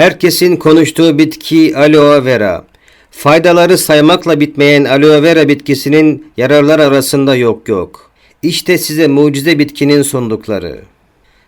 Herkesin konuştuğu bitki aloe vera. Faydaları saymakla bitmeyen aloe vera bitkisinin yararlar arasında yok yok. İşte size mucize bitkinin sundukları.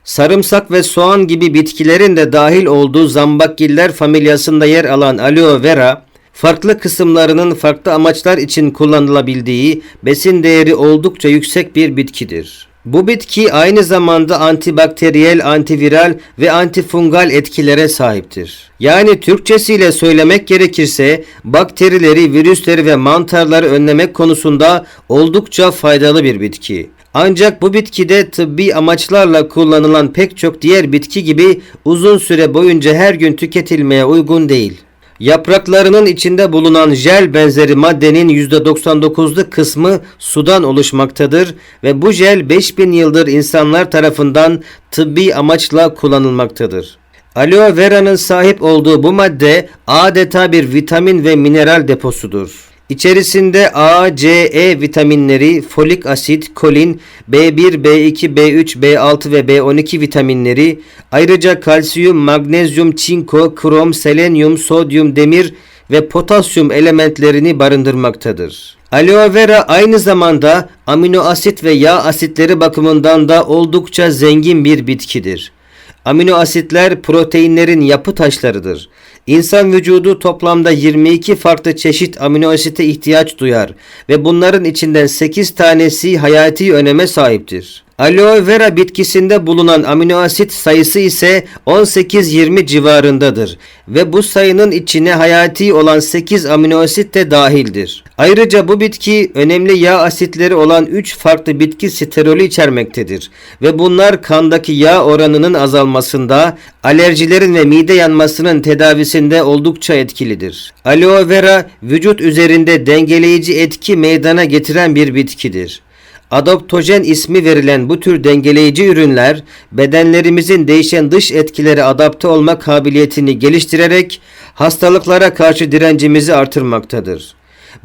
Sarımsak ve soğan gibi bitkilerin de dahil olduğu zambakgiller familyasında yer alan aloe vera, farklı kısımlarının farklı amaçlar için kullanılabildiği besin değeri oldukça yüksek bir bitkidir. Bu bitki aynı zamanda antibakteriyel, antiviral ve antifungal etkilere sahiptir. Yani Türkçesiyle söylemek gerekirse bakterileri, virüsleri ve mantarları önlemek konusunda oldukça faydalı bir bitki. Ancak bu bitkide tıbbi amaçlarla kullanılan pek çok diğer bitki gibi uzun süre boyunca her gün tüketilmeye uygun değil. Yapraklarının içinde bulunan jel benzeri maddenin %99'luk kısmı sudan oluşmaktadır ve bu jel 5000 yıldır insanlar tarafından tıbbi amaçla kullanılmaktadır. Aloe vera'nın sahip olduğu bu madde adeta bir vitamin ve mineral deposudur. İçerisinde A, C, E vitaminleri, folik asit, kolin, B1, B2, B3, B6 ve B12 vitaminleri, ayrıca kalsiyum, magnezyum, çinko, krom, selenyum, sodyum, demir ve potasyum elementlerini barındırmaktadır. Aloe vera aynı zamanda amino asit ve yağ asitleri bakımından da oldukça zengin bir bitkidir. Amino asitler proteinlerin yapı taşlarıdır. İnsan vücudu toplamda 22 farklı çeşit amino asite ihtiyaç duyar ve bunların içinden 8 tanesi hayati öneme sahiptir. Aloe vera bitkisinde bulunan amino asit sayısı ise 18-20 civarındadır ve bu sayının içine hayati olan 8 amino asit de dahildir. Ayrıca bu bitki önemli yağ asitleri olan 3 farklı bitki sterolü içermektedir ve bunlar kandaki yağ oranının azalmasında, alerjilerin ve mide yanmasının tedavisinde oldukça etkilidir. Aloe vera vücut üzerinde dengeleyici etki meydana getiren bir bitkidir. Adaptojen ismi verilen bu tür dengeleyici ürünler bedenlerimizin değişen dış etkilere adapte olma kabiliyetini geliştirerek hastalıklara karşı direncimizi artırmaktadır.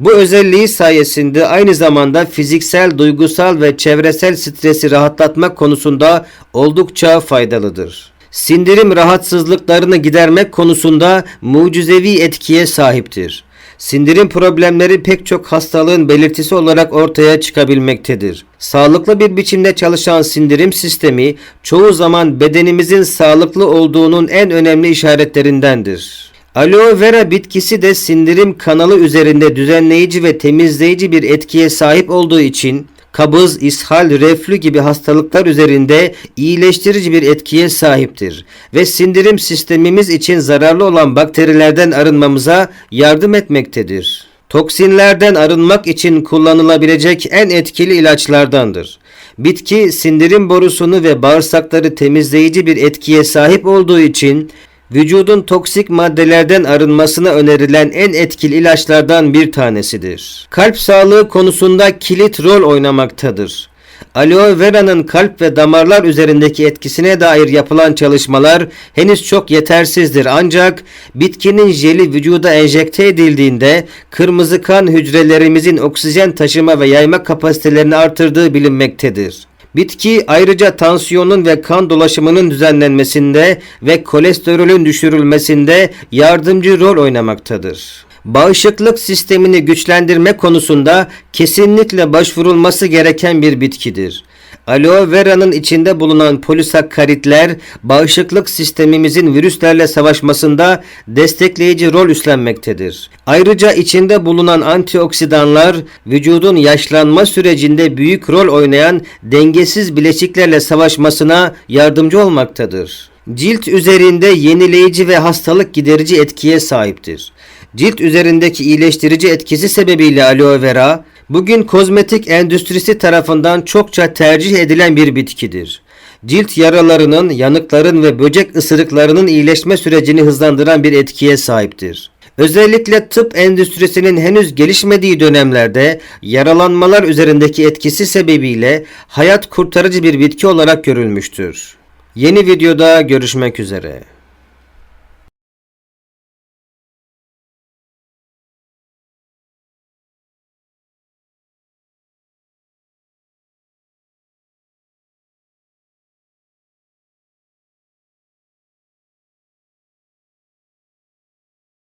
Bu özelliği sayesinde aynı zamanda fiziksel, duygusal ve çevresel stresi rahatlatmak konusunda oldukça faydalıdır. Sindirim rahatsızlıklarını gidermek konusunda mucizevi etkiye sahiptir. Sindirim problemleri pek çok hastalığın belirtisi olarak ortaya çıkabilmektedir. Sağlıklı bir biçimde çalışan sindirim sistemi çoğu zaman bedenimizin sağlıklı olduğunun en önemli işaretlerindendir. Aloe vera bitkisi de sindirim kanalı üzerinde düzenleyici ve temizleyici bir etkiye sahip olduğu için kabız, ishal, reflü gibi hastalıklar üzerinde iyileştirici bir etkiye sahiptir ve sindirim sistemimiz için zararlı olan bakterilerden arınmamıza yardım etmektedir. Toksinlerden arınmak için kullanılabilecek en etkili ilaçlardandır. Bitki sindirim borusunu ve bağırsakları temizleyici bir etkiye sahip olduğu için vücudun toksik maddelerden arınmasına önerilen en etkili ilaçlardan bir tanesidir. Kalp sağlığı konusunda kilit rol oynamaktadır. Aloe vera'nın kalp ve damarlar üzerindeki etkisine dair yapılan çalışmalar henüz çok yetersizdir ancak bitkinin jeli vücuda enjekte edildiğinde kırmızı kan hücrelerimizin oksijen taşıma ve yayma kapasitelerini artırdığı bilinmektedir. Bitki ayrıca tansiyonun ve kan dolaşımının düzenlenmesinde ve kolesterolün düşürülmesinde yardımcı rol oynamaktadır. Bağışıklık sistemini güçlendirme konusunda kesinlikle başvurulması gereken bir bitkidir. Aloe vera'nın içinde bulunan polisakkaritler bağışıklık sistemimizin virüslerle savaşmasında destekleyici rol üstlenmektedir. Ayrıca içinde bulunan antioksidanlar vücudun yaşlanma sürecinde büyük rol oynayan dengesiz bileşiklerle savaşmasına yardımcı olmaktadır. Cilt üzerinde yenileyici ve hastalık giderici etkiye sahiptir. Cilt üzerindeki iyileştirici etkisi sebebiyle aloe vera bugün kozmetik endüstrisi tarafından çokça tercih edilen bir bitkidir. Cilt yaralarının, yanıkların ve böcek ısırıklarının iyileşme sürecini hızlandıran bir etkiye sahiptir. Özellikle tıp endüstrisinin henüz gelişmediği dönemlerde yaralanmalar üzerindeki etkisi sebebiyle hayat kurtarıcı bir bitki olarak görülmüştür. Yeni videoda görüşmek üzere.